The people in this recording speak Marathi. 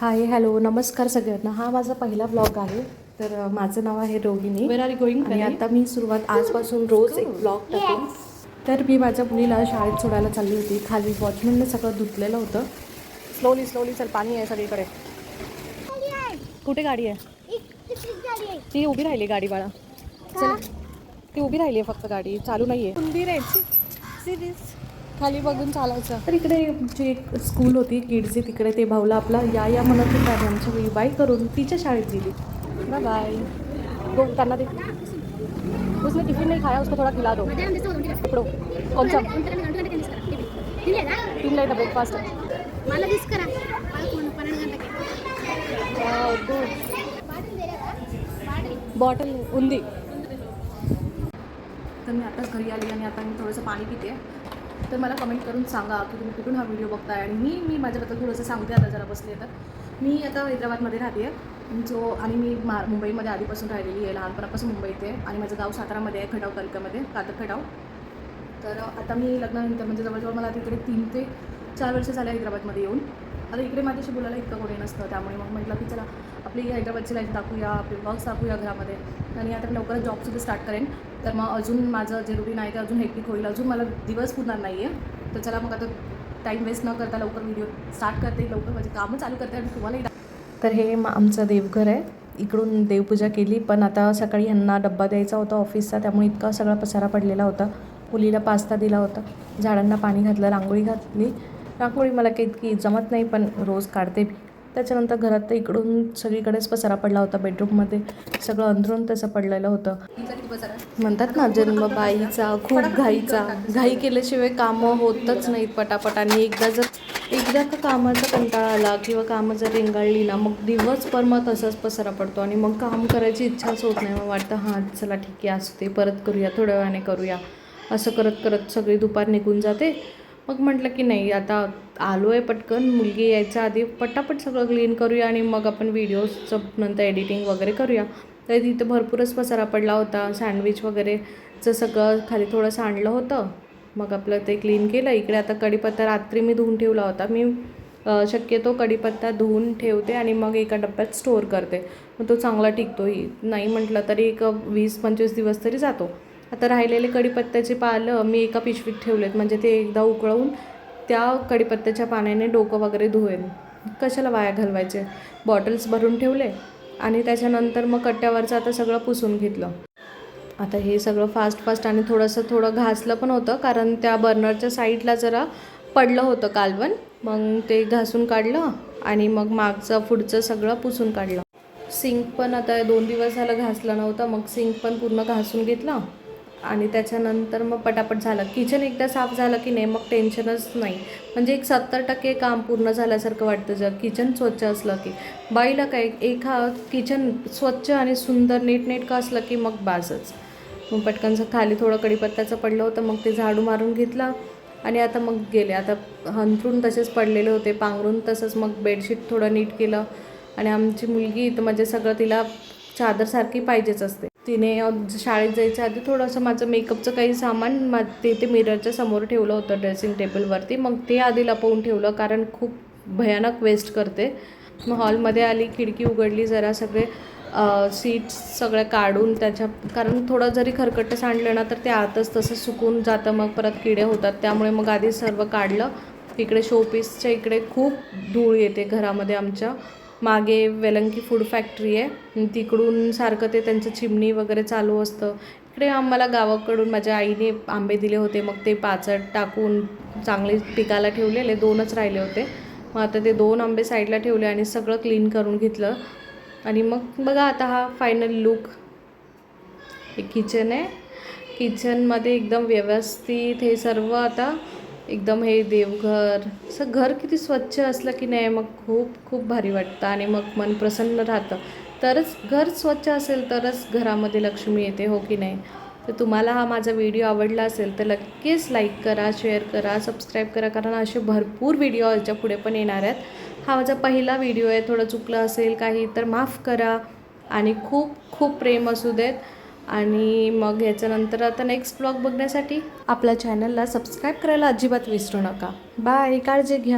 हाय हॅलो नमस्कार सगळ्यांना. हा माझा पहिला ब्लॉग आहे. तर माझं नाव आहे रोहिणी. वेर आर गोईंग आणि आता मी सुरुवात आजपासून रोज एक ब्लॉग टाकेन. तर मी माझ्या मुलीला शाळेत सोडायला चालली होती. खाली वॉचमॅनने सगळं धुतलेलं होतं. स्लोली स्लोली चल पाणी आहे सगळीकडे. कुठे गाडी आहे? ती उभी राहिली गाडी बाळा. चल. ती उभी राहिली आहे फक्त गाडी. चालू नाही आहे खाली बघून चालायचं. तर इकडे जी एक स्कूल होती किड्सची तिकडे ते भाऊला आपला या या म्हणत होता आणि आमची मी बाय करून तिच्या शाळेत गेली. बाय बाय त्यांना दे उसने टिफिन नाही खाया उसको थोडा खिला दो. कपडो कोणचा तीन ब्रेकफास्ट दिस करा. बॉटल उंदी. तर मी आताच घरी आली आणि आता मी थोडंसं पाणी पिते. तर मला कमेंट करून सांगा की तुम्ही कुठून हा व्हिडिओ बघताय? आणि मी मी माझ्याबद्दल थोडंसं सांगते आता जरा बसले तर. मी आता हैदराबादमध्ये राहते. जो आणि मी मा मुंबईमध्ये आधीपासून राहिलेली आहे. लहानपणापासून मुंबईत आहे. आणि माझं गाव सातारामध्ये आहे खटाव तालुक्यामध्ये कातक खटाव. तर आता मी लग्नानंतर म्हणजे जवळजवळ मला तिकडे तीन ते चार वर्ष झाले हैदराबादमध्ये येऊन. आता इकडे माझ्याशी बोलायला इतकं कोणी नसतं त्यामुळे मग म्हटलं की चला आपली हैदराबादची लाईफ दाखवूया आपले ब्लॉग्स दाखवूया घरामध्ये. आणि आता लवकरच जॉबसुद्धा स्टार्ट करेन. तर मग अजून माझं जे रुटीन आहे ते अजून हेक्टिक होईल. अजून मला दिवस पुरणार नाही आहे तर चला मग आता टाईम वेस्ट न करता लवकर व्हिडिओ स्टार्ट करते. लवकर माझे कामं चालू करते आणि तुम्हालाही तर हे आमचं देवघर आहे. इकडून देवपूजा केली पण आता सकाळी ह्यांना डब्बा द्यायचा होता ऑफिसचा त्यामुळे इतका सगळा पसारा पडलेला होता. मुलीला पास्ता दिला होता. झाडांना पाणी घातलं रांगोळी घातली. रांगोळी मला काही इतकी जमत नाही पण रोज काढते त्याच्यानंतर घरात तर इकडून सगळीकडेच पसारा पडला होता बेडरूममध्ये सगळं अंधरून तसं पडलेलं होतं. म्हणतात ना जन्म बाईचा खूप घाईचा. घाई केल्याशिवाय कामं होतच नाहीत पटापट. आणि एकदा जर एकदा का कामाचा कंटाळा आला किंवा कामं जर रेंगाळली ना मग दिवसभर मग तसाच पसारा पडतो. आणि मग काम करायची इच्छाच होत नाही. मग वाटतं हां चला ठीक आहे असू ते परत करूया थोड्या वेळाने करूया. असं करत करत सगळी दुपार निघून जाते. मग म्हटलं की नाही आता आलो आहे पटकन मुलगी यायच्या आधी पटापट सगळं क्लीन करूया आणि मग आपण व्हिडिओजचं नंतर एडिटिंग वगैरे करूया. तर तिथं भरपूरच पसारा पडला होता सँडविच वगैरेचं सगळं खाली थोडंसं आणलं होतं. मग आपलं ते क्लीन केलं. इकडे आता कढीपत्ता रात्री मी धुवून ठेवला होता. मी शक्यतो कढीपत्ता धुवून ठेवते आणि मग एका डब्यात स्टोअर करते. मग तो चांगला टिकतोही. नाही म्हटलं तरी एक वीस पंचवीस दिवस तरी जातो. आता राहिलेले कडीपत्त्याचे पालं मी एका पिशवीत ठेवलेत. म्हणजे ते एकदा उकळवून त्या कडीपत्त्याच्या पाण्याने डोकं वगैरे धुवेन. कशाला वाया घालवायचे? बॉटल्स भरून ठेवले आणि त्याच्यानंतर मग कट्ट्यावरचं आता सगळं पुसून घेतलं. आता हे सगळं फास्ट फास्ट आणि थोडंसं थोडं घासलं पण होतं कारण त्या बर्नरच्या साईडला जरा पडलं होतं कालवण. मग ते घासून काढलं आणि मग मागचं पुढचं सगळं पुसून काढलं. सिंक पण आता दोन दिवस झालं घासलं नव्हतं मग सिंक पण पूर्ण घासून घेतलं. आणि त्याच्यानंतर मग पटापट झालं. किचन एकदा साफ झालं की नाही मग टेन्शनच नाही. म्हणजे एक सत्तर टक्के काम पूर्ण झाल्यासारखं वाटतं जर किचन स्वच्छ असलं की. बाईला काय एक हा किचन स्वच्छ आणि सुंदर नीटनेटकं असलं की मग बाजच मग पटकनचं खाली थोडं कडीपत्त्याचं पडलं होतं मग ते झाडू मारून घेतला आणि आता मग गेले. आता हंतरून तसेच पडलेले होते पांघरून तसंच मग बेडशीट थोडं नीट केलं. आणि आमची मुलगी तर म्हणजे सगळं तिला चादरसारखी पाहिजेच असते. तिने शाळेत जायच्या आधी थोडंसं माझं मेकअपचं काही सामान मा ते ते मिररच्या समोर ठेवलं होतं ड्रेसिंग टेबलवरती मग ते आधी लपवून ठेवलं कारण खूप भयानक वेस्ट करते. मग हॉलमध्ये आली खिडकी उघडली जरा सगळे सीट्स सगळ्या काढून त्याच्या कारण थोडं जरी खरकटं सांडलं ना तर ते आतच तसं सुकून जातं. मग परत किडे होतात. त्यामुळे मग आधी सर्व काढलं. इकडे शोपीसच्या इकडे खूप धूळ येते घरामध्ये आमच्या. मागे वेलंकी फूड फॅक्टरी आहे. तिकडून सारखं ते त्यांचं चिमणी वगैरे चालू असतं. इकडे आम्हाला गावाकडून माझ्या आईने आंबे दिले होते. मग ते पाचट टाकून चांगले पिकाला ठेवलेले. दोनच राहिले होते. मग आता ते दोन आंबे साईडला ठेवले आणि सगळं क्लीन करून घेतलं. आणि मग बघा आता हा फायनल लुक हे किचन आहे. किचनमध्ये एकदम व्यवस्थित हे सर्व आता एकदम हे देवघर असं घर किती स्वच्छ असलं की नाही मग खूप खूप भारी वाटतं आणि मग मन प्रसन्न राहतं. तरच घर स्वच्छ असेल तरच घरामध्ये लक्ष्मी येते हो की नाही? तर तुम्हाला हा माझा व्हिडिओ आवडला असेल तर नक्कीच लाईक करा शेअर करा सबस्क्राईब करा कारण असे भरपूर व्हिडिओ याच्यापुढे पण येणार आहेत. हा माझा पहिला व्हिडिओ आहे थोडं चुकलं असेल काही तर माफ करा आणि खूप खूप प्रेम असू देत. आणि मग ह्याच्यानंतर आता नेक्स्ट ब्लॉग बघण्यासाठी आपल्या चॅनलला सबस्क्राईब करायला अजिबात विसरू नका. बाय काळजी घ्या.